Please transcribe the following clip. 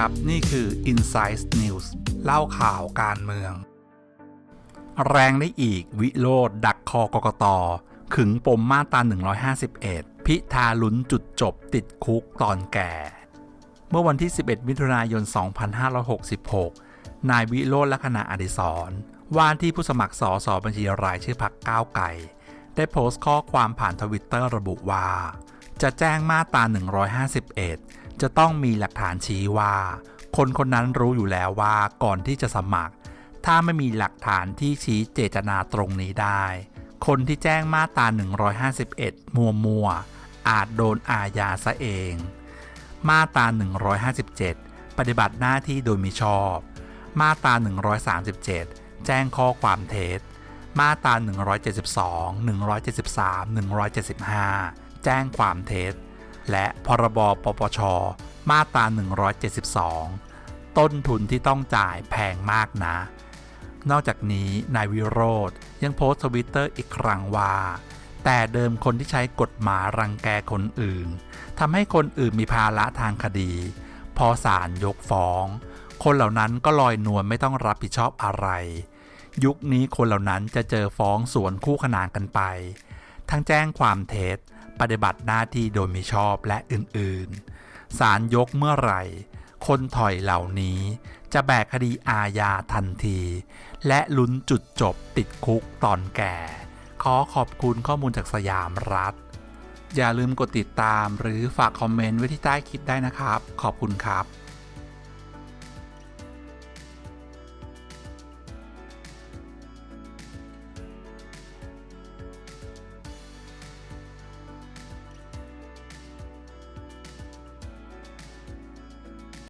ครับ นี่คือ Insight News เล่าข่าวการเมือง แรงได้อีกวิโรดดักคอกกตขึงปมมาตรา 151 พิธาลุ้นจุดจบติดคุกตอนแก่ เมื่อวันที่ 11 มิถุนายน 2566 นายวิโรจน์ลักษณะอดิศรว่าที่ผู้สมัครสอสอบัญชีรายชื่อพักก้าวไก่ ได้โพสต์ข้อความผ่านทวิตเตอร์ระบุว่า จะแจ้งมาตรา 151 จะต้องมีหลักฐานชี้ว่า คนคนนั้นรู้อยู่แล้วว่าก่อนที่จะสมัคร ถ้าไม่มีหลักฐานที่ชี้เจตนาตรงนี้ได้ คนที่แจ้งมาตรา 151 มัวมัวอาจโดนอาญาซะเอง มาตรา 157 ปฏิบัติหน้าที่โดยมิชอบ มาตรา 137 แจ้งข้อความเท็จ มาตรา 172 173 175 แจ้งความเท็จ และพรบปปช มาตรา 172 ต้นทุนที่ต้องจ่ายแพงมากนะ นอกจากนี้นายวิโรธยังโพสต์ทวิตเตอร์อีกครั้งว่า แต่เดิมคนที่ใช้กฎหมายรังแกคนอื่นทำให้คนอื่นมีภาระทางคดี พอศาลยกฟ้อง คนเหล่านั้นก็ลอยนวลไม่ต้องรับผิดชอบอะไร ยุคนี้คนเหล่านั้นจะเจอฟ้องสวนคู่ขนานกันไป ทั้งแจ้งความเท็จ ปฏิบัติหน้าที่โดยมิชอบและอื่นๆ ศาลยกเมื่อไหร่ คนถอยเหล่านี้จะแบกคดีอาญาทันที และลุ้นจุดจบติดคุกตอนแก่ ขอขอบคุณข้อมูลจากสยามรัฐ อย่าลืมกดติดตามหรือฝากคอมเมนต์ไว้ที่ใต้คลิปได้นะครับ ขอบคุณครับ